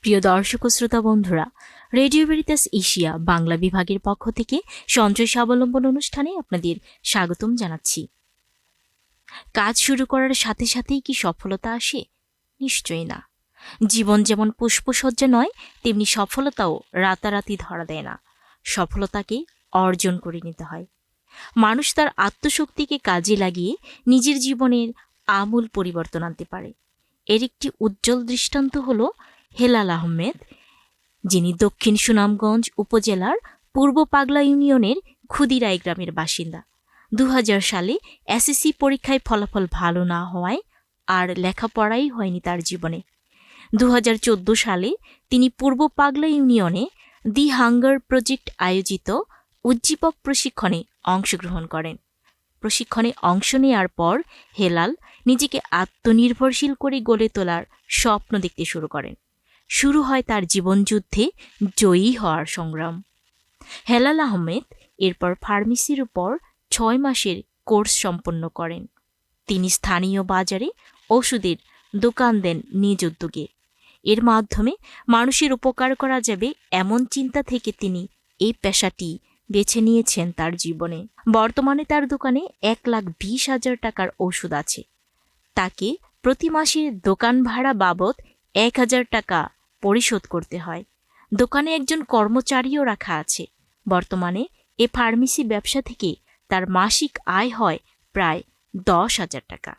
প্রিয় দর্শক ও শ্রোতা বন্ধুরা, রেডিও ভেরিতাস এশিয়া বাংলা বিভাগের পক্ষ থেকে সঞ্চয় স্বাবলম্বন অনুষ্ঠানে আপনাদের স্বাগতম জানাচ্ছি। কাজ শুরু করার সাথে সাথেই কি সফলতা আসে? নিশ্চয়ই না। জীবন যেমন পুষ্পসজ্জা নয়, তেমনি সফলতাও রাতারাতি ধরা দেয় না। সফলতাকে অর্জন করে নিতে হয়। মানুষ তার আত্মশক্তিকে কাজে লাগিয়ে নিজের জীবনের আমূল পরিবর্তন আনতে পারে। এর একটি উজ্জ্বল দৃষ্টান্ত হল হেলাল আহমেদ, যিনি দক্ষিণ সুনামগঞ্জ উপজেলার পূর্ব পাগলা ইউনিয়নের ক্ষুদিরাই গ্রামের বাসিন্দা। দু হাজার সালে এসএসসি পরীক্ষায় ফলাফল ভালো না হওয়ায় আর লেখাপড়াই হয়নি তার জীবনে। দু হাজার চোদ্দ সালে তিনি পূর্ব পাগলা ইউনিয়নে দি হাঙ্গার প্রজেক্ট আয়োজিত উজ্জীবক প্রশিক্ষণে অংশগ্রহণ করেন। প্রশিক্ষণে অংশ নেওয়ার পর হেলাল নিজেকে আত্মনির্ভরশীল করে গড়ে তোলার স্বপ্ন দেখতে শুরু করেন। শুরু হয় তার জীবনযুদ্ধে জয়ী হওয়ার সংগ্রাম। হেলাল আহমেদ এরপর ফার্মেসির উপর ছয় মাসের কোর্স সম্পন্ন করেন। তিনি স্থানীয় বাজারে ওষুধের দোকান দেন নিজ উদ্যোগে। এর মাধ্যমে মানুষের উপকার করা যাবে এমন চিন্তা থেকে তিনি এই পেশাটি বেছে নিয়েছেন তার জীবনে। বর্তমানে তার দোকানে এক লাখ বিশ হাজার টাকার ওষুধ আছে। তাকে প্রতি মাসে দোকান ভাড়া বাবদ এক হাজার টাকা পরিশোধ করতে হয়। দোকানে একজন কর্মচারীও রাখা আছে। বর্তমানে এ ফার্মেসি ব্যবসা থেকে তার মাসিক আয় হয় প্রায় দশ হাজার টাকা।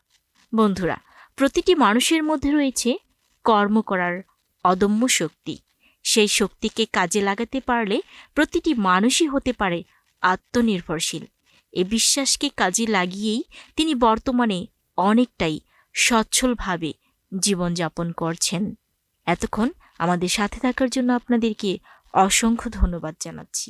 বন্ধুরা, প্রতিটি মানুষের মধ্যে রয়েছে কর্ম করার অদম্য শক্তি। সেই শক্তিকে কাজে লাগাতে পারলে প্রতিটি মানুষই হতে পারে আত্মনির্ভরশীল। এ বিশ্বাসকে কাজে লাগিয়েই তিনি বর্তমানে অনেকটাই সচ্ছলভাবে জীবনযাপন করছেন। এতক্ষণ আমাদের সাথে থাকার জন্য আপনাদেরকে অসংখ্য ধন্যবাদ জানাচ্ছি।